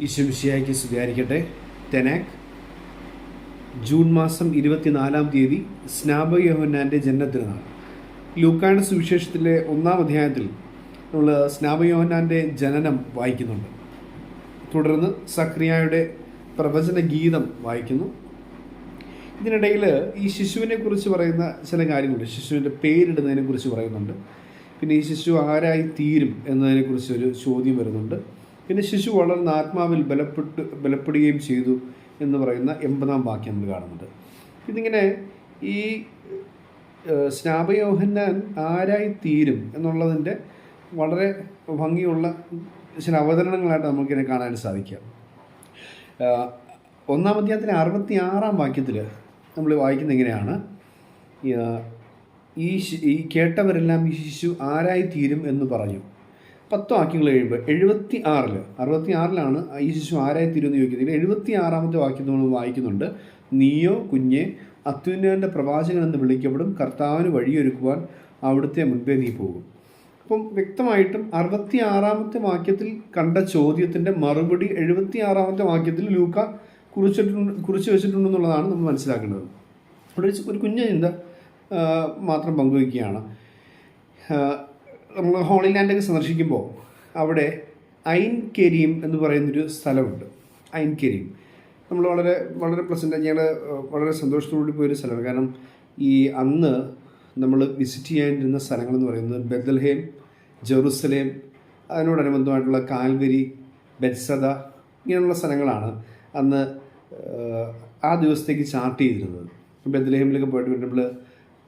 ഈശ്വമിശിയായിക്ക് സ്തുതിയായിരിക്കട്ടെ. തെനാക്. ജൂൺ മാസം ഇരുപത്തിനാലാം തീയതി സ്നാപയോഹന്നാന്റെ യോഹന്നാന്റെ ജന്മത്തിനാൾ ലൂക്കായുടെ സുവിശേഷത്തിലെ ഒന്നാം അധ്യായത്തിൽ നമ്മൾ സ്നാപയോഹന്നാന്റെ ജനനം വായിക്കുന്നുണ്ട്. തുടർന്ന് സക്രിയായുടെ പ്രവചന ഗീതം വായിക്കുന്നു. ഇതിനിടയിൽ ഈ ശിശുവിനെ കുറിച്ച് പറയുന്ന ചില കാര്യങ്ങളുണ്ട്. ശിശുവിന്റെ പേരിടുന്നതിനെ കുറിച്ച് പറയുന്നുണ്ട്. പിന്നെ ഈ ശിശു ആരായി തീരും എന്നതിനെക്കുറിച്ച് ഒരു ചോദ്യം വരുന്നുണ്ട്. പിന്നെ ശിശു വളർന്ന ആത്മാവിൽ ബലപ്പെട്ട് ബലപ്പെടുകയും ചെയ്തു എന്ന് പറയുന്ന എൺപതാം വാക്യം നമ്മൾ കാണുന്നുണ്ട് ഇതിങ്ങനെ ഈ സ്നാപയോഹന്നാൻ ആരായി തീരും എന്നുള്ളതിന്റെ വളരെ ഭംഗിയുള്ള ചില അവതരണങ്ങളായിട്ട് നമുക്കിതിനെ കാണാൻ സാധിക്കാം. ഒന്നാം അധ്യായത്തിലെ അറുപത്തി ആറാം വാക്യത്തിൽ നമ്മൾ വായിക്കുന്ന എങ്ങനെയാണ് ഈ ഈ കേട്ടവരെല്ലാം ഈ ശിശു ആരായി തീരും എന്ന് പറഞ്ഞു. പത്ത് വാക്യങ്ങൾ കഴിയുമ്പോൾ എഴുപത്തി ആറിൽ അറുപത്തി ആറിലാണ് ഈ ശിശു ആരായി തീരുമെന്ന് ചോദിക്കുന്നത് എഴുപത്തി ആറാമത്തെ വാക്യം നമ്മൾ വായിക്കുന്നുണ്ട്. നീയോ കുഞ്ഞെ അത്യുന്നതന്റെ പ്രവാചകൻ എന്ന് വിളിക്കപ്പെടും. കർത്താവിന് വഴിയൊരുക്കുവാൻ അവിടുത്തെ മുൻപേ നീ പോകും. അപ്പം വ്യക്തമായിട്ടും അറുപത്തി ആറാമത്തെ വാക്യത്തിൽ കണ്ട ചോദ്യത്തിന്റെ മറുപടി എഴുപത്തി ആറാമത്തെ വാക്യത്തിൽ ലൂക്ക കുറിച്ചിട്ടുണ്ട് കുറിച്ച് വെച്ചിട്ടുണ്ടെന്നുള്ളതാണ് നമ്മൾ മനസ്സിലാക്കേണ്ടത്. ഒരു- കുഞ്ഞ ചിന്ത മാത്രം പങ്കുവയ്ക്കുകയാണ്. നമ്മൾ ഹോളി ലാൻഡൊക്കെ സന്ദർശിക്കുമ്പോൾ അവിടെ ഐൻ കെരീം എന്ന് പറയുന്നൊരു സ്ഥലമുണ്ട്. ഐൻ കെരീം നമ്മൾ വളരെ വളരെ പ്ലസന്റ് ഞങ്ങൾ വളരെ സന്തോഷത്തോടുകൂടി പോയൊരു സ്ഥലമാണ്. കാരണം ഈ അന്ന് നമ്മൾ വിസിറ്റ് ചെയ്യാനിരുന്ന സ്ഥലങ്ങളെന്ന് പറയുന്നത് ബദൽഹേം ജെറുസലേം അതിനോടനുബന്ധമായിട്ടുള്ള കാൽവരി ബെത്സദ ഇങ്ങനെയുള്ള സ്ഥലങ്ങളാണ് അന്ന് ആ ദിവസത്തേക്ക് ചാർട്ട് ചെയ്തിരുന്നത്. ബദൽഹേമിലൊക്കെ പോയിട്ട് നമ്മൾ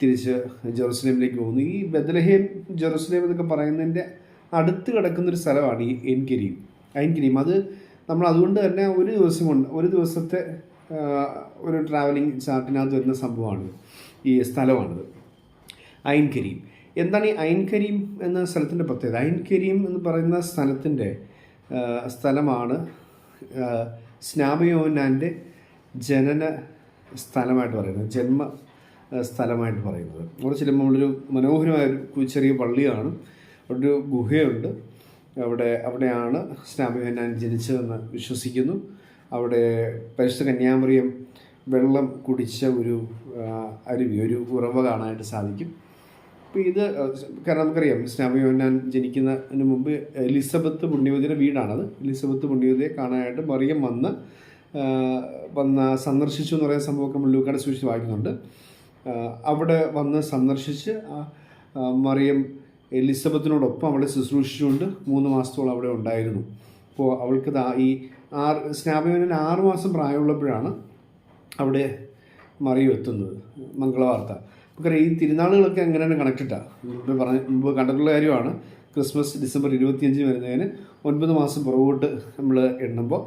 തിരിച്ച് ജെറുസലേമിലേക്ക് പോകുന്നു. ഈ ബദലഹേം ജെറുസലേം എന്നൊക്കെ പറയുന്നതിന്റെ അടുത്ത് കിടക്കുന്നൊരു സ്ഥലമാണ് ഈ എൻകരീം ഐൻകരീം. അത് നമ്മൾ അതുകൊണ്ട് തന്നെ ഒരു ദിവസം കൊണ്ട് ഒരു ദിവസത്തെ ഒരു ട്രാവലിംഗ് ചാർട്ടിനകത്ത് വരുന്ന സംഭവമാണ് ഈ സ്ഥലമാണിത്. ഐൻകരീം. എന്താണ് ഈ ഐൻകരീം എന്ന സ്ഥലത്തിന്റെ പ്രത്യേകത? ഐൻകരീം എന്ന് പറയുന്ന സ്ഥലത്തിന്റെ സ്ഥലമാണ് സ്നാപയോനാന്റെ ജനന സ്ഥലമായിട്ട് പറയുന്നത്. ജന്മ സ്ഥലമായിട്ട് പറയുന്നത്. അവിടെ ചെല്ലുമ്പോൾ ഒരു മനോഹരമായ ഒരു ചെറിയ പള്ളിയാണ്. അവിടെ ഒരു ഗുഹയുണ്ട്. അവിടെ അവിടെയാണ് സ്നാപയോനാൻ ജനിച്ചതെന്ന് വിശ്വസിക്കുന്നു. അവിടെ പരിശുദ്ധ കന്യാമറിയം വെള്ളം കുടിച്ച ഒരു അരുവി ഒരു ഉറവ കാണാനായിട്ട് സാധിക്കും. അപ്പോൾ ഇത് കാരണം നമുക്കറിയാം സ്നാപിഹന്നാൻ ജനിക്കുന്നതിന് മുമ്പ് എലിസബത്ത് പുണ്യവതിയുടെ വീടാണത്. എലിസബത്ത് പുണ്യവതിയെ കാണാനായിട്ട് മറിയം വന്ന് വന്ന് സന്ദർശിച്ചു എന്ന് പറയുന്ന സംഭവമൊക്കെ നമ്മൾ ലൂക്കാട് സൂക്ഷിച്ച് വായിക്കുന്നുണ്ട്. അവിടെ വന്ന് സന്ദർശിച്ച് മറിയം എലിസബത്തിനോടൊപ്പം അവളെ ശുശ്രൂഷിച്ചുകൊണ്ട് മൂന്ന് മാസത്തോളം അവിടെ ഉണ്ടായിരുന്നു. അപ്പോൾ അവൾക്ക് ഈ ആറ് സ്നാപയോനൻ ആറ് മാസം പ്രായമുള്ളപ്പോഴാണ് അവിടെ മറിയം എത്തുന്നത്. മംഗളവാർത്ത. നമുക്കറിയാം ഈ തിരുനാളുകളൊക്കെ എങ്ങനെയാണ് കണക്റ്റഡാണ് മുമ്പ് പറഞ്ഞ മുമ്പ് കണ്ടിട്ടുള്ള കാര്യമാണ്. ക്രിസ്മസ് ഡിസംബർ ഇരുപത്തിയഞ്ച് വരുന്നതിന് ഒൻപത് മാസം പുറകോട്ട് നമ്മൾ എണ്ണുമ്പോൾ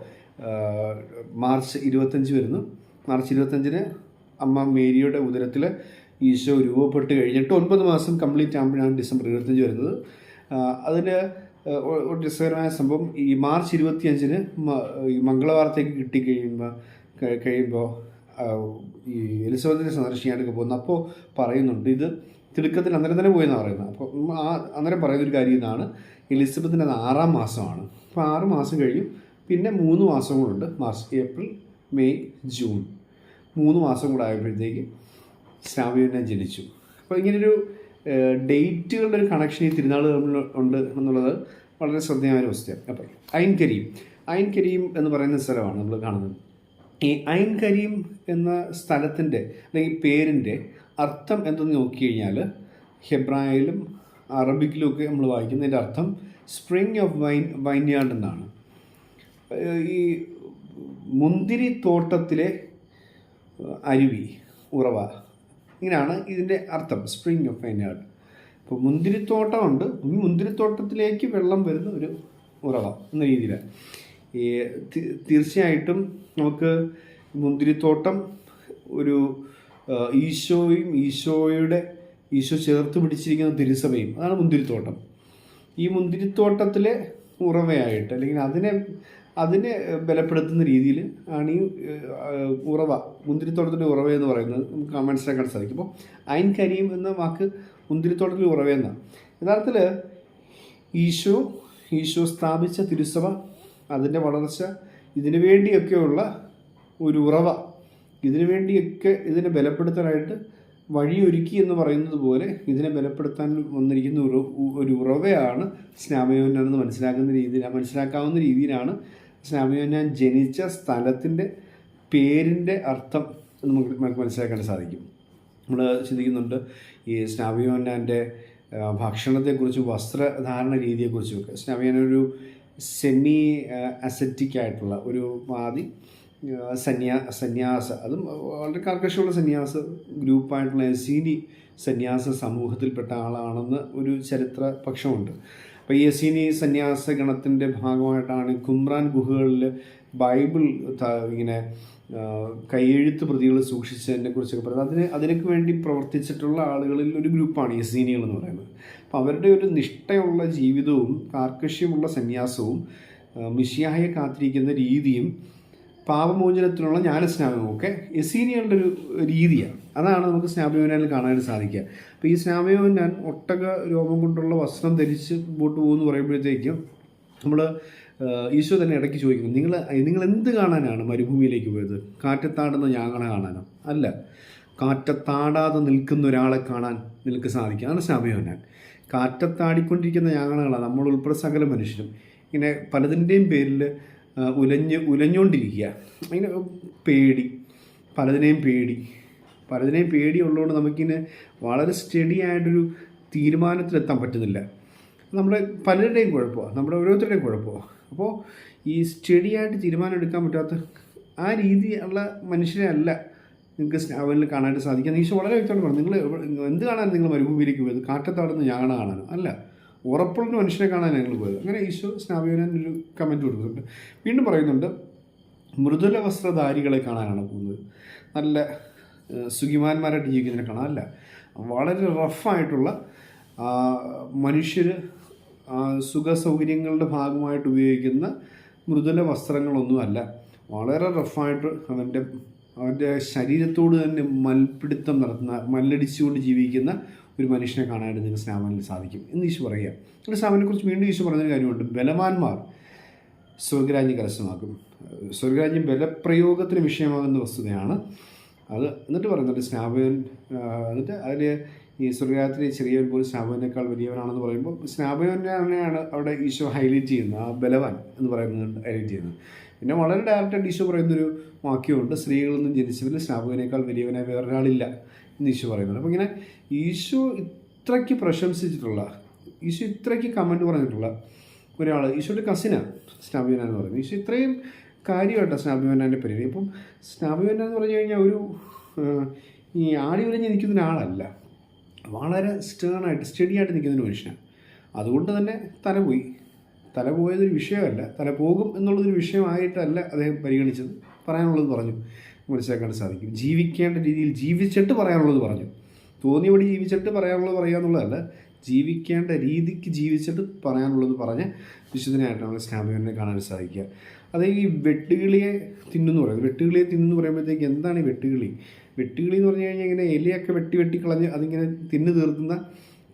മാർച്ച് ഇരുപത്തഞ്ച് വരുന്നു. മാർച്ച് ഇരുപത്തഞ്ചിന് അമ്മ മേരിയുടെ ഉദരത്തിൽ ഈശോ രൂപപ്പെട്ട് കഴിഞ്ഞിട്ട് ഒൻപത് മാസം കംപ്ലീറ്റ് ആകുമ്പോഴാണ് ഡിസംബർ ഇരുപത്തഞ്ച് വരുന്നത്. അതിൽ ഒരു രസകരമായ സംഭവം ഈ മാർച്ച് ഇരുപത്തിയഞ്ചിന് ഈ മംഗളവാരത്തേക്ക് കിട്ടിക്കഴിയുമ്പോൾ കഴിയുമ്പോൾ കഴിയുമ്പോൾ ഈ എലിസബത്തിനെ സന്ദർശിക്കാനൊക്കെ പോകുന്നു. അപ്പോൾ പറയുന്നുണ്ട് ഇത് തിടുക്കത്തിൽ അന്നേരം തന്നെ പോയെന്നാണ് പറയുന്നത്. അപ്പോൾ ആ അന്നേരം പറയുന്നൊരു കാര്യം ഇതാണ് എലിസബത്തിന്റെ അത് ആറാം മാസമാണ്. അപ്പോൾ ആറ് മാസം കഴിയും പിന്നെ മൂന്ന് മാസം കൂടെ മാർച്ച് ഏപ്രിൽ മെയ് ജൂൺ. മൂന്ന് മാസം കൂടെ ആയപ്പോഴത്തേക്ക് സ്വാമിയനെ ജനിച്ചു. അപ്പോൾ ഇങ്ങനൊരു ഡേറ്റുകളുടെ ഒരു കണക്ഷൻ ഈ തിരുനാൾ തമ്മിൽ ഉണ്ട് എന്നുള്ളത് വളരെ ശ്രദ്ധേയമായ ഒരു അപ്പോൾ ഐൻ കരീം എന്ന് പറയുന്ന സ്ഥലമാണ് നമ്മൾ കാണുന്നത്. ഈ കരീം എന്ന സ്ഥലത്തിന്റെ അല്ലെങ്കിൽ പേരിന്റെ അർത്ഥം എന്തെന്ന് നോക്കിക്കഴിഞ്ഞാൽ ഹെബ്രായിലും അറബിക്കിലും ഒക്കെ നമ്മൾ വായിക്കുന്നതിന്റെ അർത്ഥം സ്പ്രിങ് ഓഫ് വൈൻ വൈൻയാർഡ് എന്നാണ്. ഈ മുന്തിരി തോട്ടത്തിലെ അരുവി ഉറവ. ഇങ്ങനെയാണ് ഇതിന്റെ അർത്ഥം സ്പ്രിങ് ഓഫ് വയനാട് ഇപ്പോൾ മുന്തിരിത്തോട്ടമുണ്ട്. ഈ മുന്തിരിത്തോട്ടത്തിലേക്ക് വെള്ളം വരുന്ന ഒരു ഉറവ എന്ന രീതിയിലാണ് ഈ തീർച്ചയായിട്ടും നമുക്ക് മുന്തിരിത്തോട്ടം ഒരു ഈശോയും ഈശോയുടെ ഈശോ ചേർത്ത് പിടിച്ചിരിക്കുന്ന തിരുസഭയും അതാണ് മുന്തിരിത്തോട്ടം. ഈ മുന്തിരിത്തോട്ടത്തിലെ ഉറവയായിട്ട് അല്ലെങ്കിൽ അതിനെ അതിനെ ബലപ്പെടുത്തുന്ന രീതിയിൽ ആണ് ഈ ഉറവ മുന്തിരിത്തോട്ടത്തിന്റെ ഉറവ എന്ന് പറയുന്നത് നമുക്ക് മനസ്സിലാക്കാൻ സാധിക്കും. അപ്പോൾ ഐൻ കരീം എന്ന വാക്ക് മുന്തിരിത്തോട്ടത്തിൽ ഉറവ എന്നാണ്. യഥാർത്ഥത്തിൽ ഈശോ ഈശോ സ്ഥാപിച്ച തിരുസഭ അതിന്റെ വളർച്ച ഇതിനു വേണ്ടിയൊക്കെയുള്ള ഒരു ഉറവ ഇതിനു വേണ്ടിയൊക്കെ ഇതിനെ ബലപ്പെടുത്താനായിട്ട് വഴിയൊരുക്കി എന്ന് പറയുന്നത് പോലെ ഇതിനെ ബലപ്പെടുത്താൻ വന്നിരിക്കുന്ന ഒരു ഒരു ഉറവയാണ് സ്നാമയോനാണെന്ന് മനസ്സിലാക്കുന്ന രീതിയിൽ മനസ്സിലാക്കാവുന്ന രീതിയിലാണ് സ്നാമയോന്നാൻ ജനിച്ച സ്ഥലത്തിന്റെ പേരിന്റെ അർത്ഥം നമുക്ക് നമുക്ക് മനസ്സിലാക്കാൻ സാധിക്കും. നമ്മൾ ചിന്തിക്കുന്നുണ്ട് ഈ സ്നാവിയോന്നാന്റെ ഭക്ഷണത്തെക്കുറിച്ചും വസ്ത്രധാരണ രീതിയെക്കുറിച്ചും ഒക്കെ സ്നാവിയോന ഒരു സെമി അസറ്റിക് ആയിട്ടുള്ള ഒരു മാതി സന്യാ സന്യാസ അതും വളരെ കർക്കശമുള്ള സന്യാസ ഗ്രൂപ്പായിട്ടുള്ള എസീനി സന്യാസ സമൂഹത്തിൽപ്പെട്ട ആളാണെന്ന് ഒരു ചരിത്ര പക്ഷമുണ്ട് അപ്പോൾ ഈ എസീനി സന്യാസ ഗണത്തിന്റെ ഭാഗമായിട്ടാണ് കുമ്രാൻ ഗുഹകളിൽ ബൈബിൾ ഇങ്ങനെ കൈയെഴുത്ത് പ്രതികൾ സൂക്ഷിച്ചതിനെ കുറിച്ചൊക്കെ പറയുന്നത്. അതിന് അതിനൊക്കെ വേണ്ടി പ്രവർത്തിച്ചിട്ടുള്ള ആളുകളിൽ ഒരു ഗ്രൂപ്പാണ് യസീനികൾ എന്ന് പറയുന്നത്. അപ്പോൾ അവരുടെ ഒരു നിഷ്ഠയുള്ള ജീവിതവും കാർക്കശ്യമുള്ള സന്യാസവും ആ, കാത്തിരിക്കുന്ന രീതിയും പാപമോചനത്തിനുള്ള ജ്ഞാനസ്നാനവും ഒക്കെ എസീനികളുടെ ഒരു രീതിയാണ്. അതാണ് നമുക്ക് സ്നാപയോനാനിൽ കാണാനായിട്ട് സാധിക്കുക. അപ്പോൾ ഈ സ്നാപയോനാൻ ഒട്ടക രോമം കൊണ്ടുള്ള വസ്ത്രം ധരിച്ച് മുമ്പോട്ട് പോകുമെന്ന് പറയുമ്പോഴത്തേക്കും നമ്മൾ ഈശോ തന്നെ ഇടയ്ക്ക് ചോദിക്കുന്നു നിങ്ങൾ നിങ്ങൾ എന്ത് കാണാനാണ് മരുഭൂമിയിലേക്ക് പോയത്? കാറ്റത്താടുന്ന ഞാങ്ങളെ കാണാനോ? അല്ല. കാറ്റത്താടാതെ നിൽക്കുന്ന ഒരാളെ കാണാൻ നിനക്ക് സാധിക്കും. അതാണ് സ്നാപയോനാൻ. കാറ്റത്താടിക്കൊണ്ടിരിക്കുന്ന ഞാങ്ങളാണ് നമ്മൾ ഉൾപ്പെടെ സകല മനുഷ്യരും. ഇങ്ങനെ പലതിന്റെയും പേരിൽ ഉലഞ്ഞ് ഉലഞ്ഞുകൊണ്ടിരിക്കുക അങ്ങനെ പേടി. പലതിനെയും പേടി. പലതിനെയും പേടിയുള്ളതുകൊണ്ട് നമുക്കിങ്ങനെ വളരെ സ്റ്റഡി ആയിട്ടൊരു തീരുമാനത്തിലെത്താൻ പറ്റുന്നില്ല. നമ്മുടെ പലരുടെയും കുഴപ്പമാണ് നമ്മുടെ ഓരോരുത്തരുടെയും കുഴപ്പമാണ് അപ്പോൾ ഈ സ്റ്റഡി ആയിട്ട് തീരുമാനം എടുക്കാൻ പറ്റാത്ത ആ രീതിയുള്ള മനുഷ്യരെ അല്ല നിങ്ങൾക്ക് സ്നാവനിൽ കാണാനായിട്ട് സാധിക്കുക. ഈശോ വളരെ വ്യക്തമായിട്ട് പറഞ്ഞു. നിങ്ങൾ എന്ത് കാണാൻ നിങ്ങൾ മരുഭൂമിയിലേക്ക് പോയത്? കാറ്റത്താടുന്ന ഞാൻ കാണാനോ അല്ല. ഉറപ്പുള്ള മനുഷ്യനെ കാണാൻ ഞങ്ങൾ പോയത്. അങ്ങനെ ഈശോ സ്നാപകനൻ ഒരു കമന്റ് കൊടുക്കുന്നുണ്ട് വീണ്ടും പറയുന്നുണ്ട് മൃദുല വസ്ത്രധാരികളെ കാണാനാണ് പോകുന്നത്. നല്ല സുഖിമാന്മാരായിട്ട് ജീവിക്കുന്നതിനെ കാണാൻ അല്ല വളരെ റഫായിട്ടുള്ള മനുഷ്യർ സുഖ സൗകര്യങ്ങളുടെ ഭാഗമായിട്ട് ഉപയോഗിക്കുന്ന മൃദുല വസ്ത്രങ്ങളൊന്നുമല്ല വളരെ റഫായിട്ട് അവന്റെ അവന്റെ ശരീരത്തോട് തന്നെ മൽപിടുത്തം നടത്തുന്ന മല്ലടിച്ചുകൊണ്ട് ജീവിക്കുന്ന ഒരു മനുഷ്യനെ കാണാനായിട്ട് നിങ്ങൾക്ക് സ്നാമനിൽ സാധിക്കും എന്ന് ഈശോ പറയുക എന്നിട്ട് സ്നാമനെ കുറിച്ച് വീണ്ടും ഈശോ പറഞ്ഞൊരു കാര്യമുണ്ട്. ബലവാന്മാർ സ്വർഗരാജ്യം കരസ്ഥമാക്കും സ്വർഗരാജ്യം ബലപ്രയോഗത്തിന് വിഷയമാകുന്ന വസ്തുതയാണ് അത്. എന്നിട്ട് പറയുന്നുണ്ട് സ്നാപകൻ എന്നിട്ട് അതിൽ ഈ സ്വർഗരാത്രി ചെറിയവൻ പോലും സ്നാപകനേക്കാൾ വലിയവനാണെന്ന് പറയുമ്പോൾ സ്നാപകനെയാണ് അവിടെ ഈശോ ഹൈലൈറ്റ് ചെയ്യുന്നത് ആ ബലവാൻ എന്ന് പറയുന്നത് ഹൈലൈറ്റ് ചെയ്യുന്നത്. പിന്നെ വളരെ ഡയറക്റ്റായിട്ട് ഈശോ പറയുന്നൊരു വാക്യമുണ്ട് സ്ത്രീകളൊന്നും ജനിച്ചതിൽ സ്നാപകനേക്കാൾ വലിയവനായി വേറൊരാളില്ല എന്ന് ഈശോ പറയുന്നുണ്ട്. അപ്പോൾ ഇങ്ങനെ ഈശോ ഇത്രയ്ക്ക് പ്രശംസിച്ചിട്ടുള്ള ഈശോ ഇത്രയ്ക്ക് കമന്റ് പറഞ്ഞിട്ടുള്ള ഒരാൾ ഈശോയുടെ കസിനാണ് സ്നാഭിവന എന്ന് പറയുന്നത്. ഈശോ ഇത്രയും കാര്യമായിട്ടാണ് സ്നാഭിവനാന്റെ പരിപാടി ഇപ്പം സ്നാഭിവന എന്ന് പറഞ്ഞു കഴിഞ്ഞാൽ ഒരു ഈ ആടി ഉലഞ്ഞ് നിൽക്കുന്ന ഒരാളല്ല. വളരെ സ്റ്റേണായിട്ട് സ്റ്റഡി ആയിട്ട് നിൽക്കുന്ന ഒരു മനുഷ്യനാണ്. അതുകൊണ്ട് തന്നെ തല പോയി തല പോയതൊരു വിഷയമല്ല. തല പോകും എന്നുള്ളതൊരു വിഷയമായിട്ടല്ല അദ്ദേഹം പരിഗണിച്ചത്. പറയാനുള്ളത് പറഞ്ഞു. മനസ്സിലാക്കാൻ സാധിക്കും. ജീവിക്കേണ്ട രീതിയിൽ ജീവിച്ചിട്ട് പറയാനുള്ളത് പറഞ്ഞു. തോന്നിയപടി ജീവിച്ചിട്ട് പറയാനുള്ളത് പറയുക എന്നുള്ളതല്ല. ജീവിക്കേണ്ട രീതിക്ക് ജീവിച്ചിട്ട് പറയാനുള്ളത് പറഞ്ഞ് വിശുദ്ധനായിട്ട് നമ്മൾ സ്നാപകനെ കാണാൻ സാധിക്കുക. അത് ഈ വെട്ടുകിളിയെ തിന്നുന്നു പറയുന്നത്. വെട്ടുകിളിയെ തിന്നു പറയുമ്പോഴത്തേക്ക് എന്താണ് ഈ വെട്ടുകിളി? വെട്ടുകിളി എന്ന് പറഞ്ഞു കഴിഞ്ഞാൽ ഇങ്ങനെ ഇലയൊക്കെ വെട്ടി വെട്ടി കളഞ്ഞ് അതിങ്ങനെ തിന്നു തീർക്കുന്ന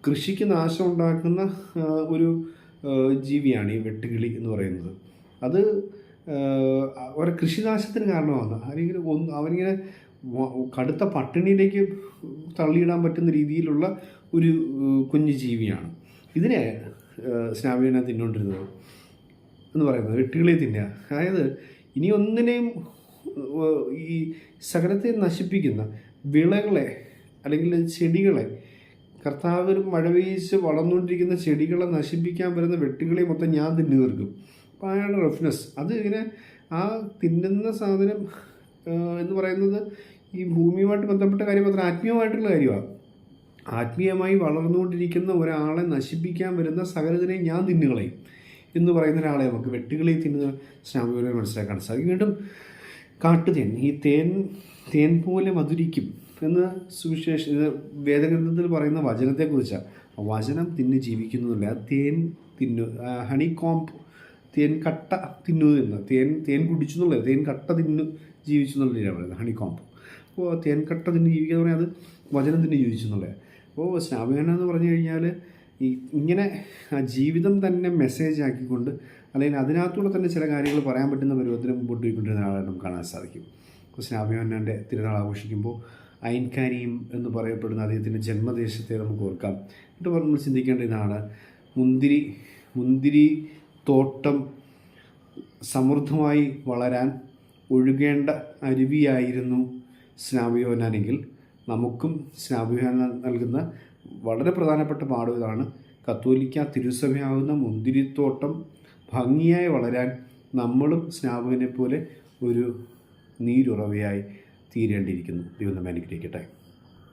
കൃഷിക്ക് നാശം ഉണ്ടാക്കുന്ന ഒരു ജീവിയാണ് ഈ വെട്ടുകിളി എന്ന് പറയുന്നത്. അത് അവരെ കൃഷിനാശത്തിന് കാരണമാണ് അല്ലെങ്കിൽ ഒന്ന് അവനിങ്ങനെ കടുത്ത പട്ടിണിയിലേക്ക് തള്ളിയിടാൻ പറ്റുന്ന രീതിയിലുള്ള ഒരു കുഞ്ഞു ജീവിയാണ്. ഇതിനെ സ്നാവിനെ തിന്നുകൊണ്ടിരുന്നത് എന്ന് പറയുന്നത് വെട്ടുകിളി തിന്നുക. അതായത് ഇനി ഒന്നിനെയും ഈ സകലത്തെ നശിപ്പിക്കുന്ന വിളകളെ അല്ലെങ്കിൽ ചെടികളെ കർത്താവിന് മഴ പെയ്ച്ച് വളർന്നുകൊണ്ടിരിക്കുന്ന ചെടികളെ നശിപ്പിക്കാൻ വരുന്ന വെട്ടുകളെ മൊത്തം ഞാൻ തിന്നു തീർക്കും. അപ്പോൾ അയാളുടെ റഫ്നെസ്. അത് ഇങ്ങനെ ആ തിന്നുന്ന സാധനം എന്ന് പറയുന്നത് ഈ ഭൂമിയുമായിട്ട് ബന്ധപ്പെട്ട കാര്യം മാത്രം ആത്മീയമായിട്ടുള്ള കാര്യമാണ് ആത്മീയമായി വളർന്നുകൊണ്ടിരിക്കുന്ന ഒരാളെ നശിപ്പിക്കാൻ വരുന്ന സകലതിനെ ഞാൻ തിന്നുകളയും എന്ന് പറയുന്ന ഒരാളെ നമുക്ക് വെട്ടുകളെ തിന്നുന്ന സ്നാമികളെ മനസ്സിലാക്കാൻ സാധിക്കും വീണ്ടും കാട്ടുതേൻ ഈ തേൻ തേൻ പോലെ മധുരിക്കും എന്ന് സുവിശേഷ ഇത് വേദഗ്രന്ഥത്തിൽ പറയുന്ന വചനത്തെക്കുറിച്ചാണ് വചനം തിന്ന് ജീവിക്കുന്നതല്ല തേൻ തിന്നു ഹണി കോംപ് തേൻ കട്ട തിന്നു എന്ന് തേൻ തേൻ കുടിച്ചു എന്നുള്ളത് തേൻ കട്ട തിന്നു ജീവിച്ചു എന്നുള്ളതാണ് പറയുന്നത് ഹണി കോംപ് അപ്പോൾ തേൻ കട്ട തിന്ന് ജീവിക്കുക എന്ന് പറഞ്ഞാൽ അത് വചനം തിന്ന് ജീവിച്ചു എന്നുള്ളത് അപ്പോൾ സ്നാപകന എന്ന് പറഞ്ഞു കഴിഞ്ഞാൽ ഈ ഇങ്ങനെ ജീവിതം തന്നെ മെസ്സേജ് ആക്കിക്കൊണ്ട് അല്ലെങ്കിൽ അതിനകത്തൂടെ തന്നെ ചില കാര്യങ്ങൾ പറയാൻ പറ്റുന്ന പരുവത്തിന് മുമ്പോട്ട് പോയിക്കൊണ്ടിരുന്ന ആളെ നമുക്ക് കാണാൻ സാധിക്കും. സ്നാഭിയോന്നാന്റെ തിരുനാൾ ആഘോഷിക്കുമ്പോൾ അയൻകാരിയും എന്ന് പറയപ്പെടുന്ന അദ്ദേഹത്തിന്റെ ജന്മദേശത്തെ നമുക്ക് ഓർക്കാം. എന്നിട്ട് നമ്മൾ ചിന്തിക്കേണ്ട ഇതാണ്. മുന്തിരി മുന്തിരി തോട്ടം സമൃദ്ധമായി വളരാൻ ഒഴുകേണ്ട അരുവിയായിരുന്നു സ്നാപിയോനാനെങ്കിൽ നമുക്കും സ്നാഭിയോന നൽകുന്ന വളരെ പ്രധാനപ്പെട്ട ഇതാണ്. കത്തോലിക്ക തിരുസഭയാകുന്ന മുന്തിരിത്തോട്ടം ഭംഗിയായി വളരാൻ നമ്മളും സ്നാപകനെ പോലെ ഒരു നീരുറവയായി തീരേണ്ടിയിരിക്കുന്നു. ദൈവം നമ്മെ അനുഗ്രഹിക്കട്ടെ.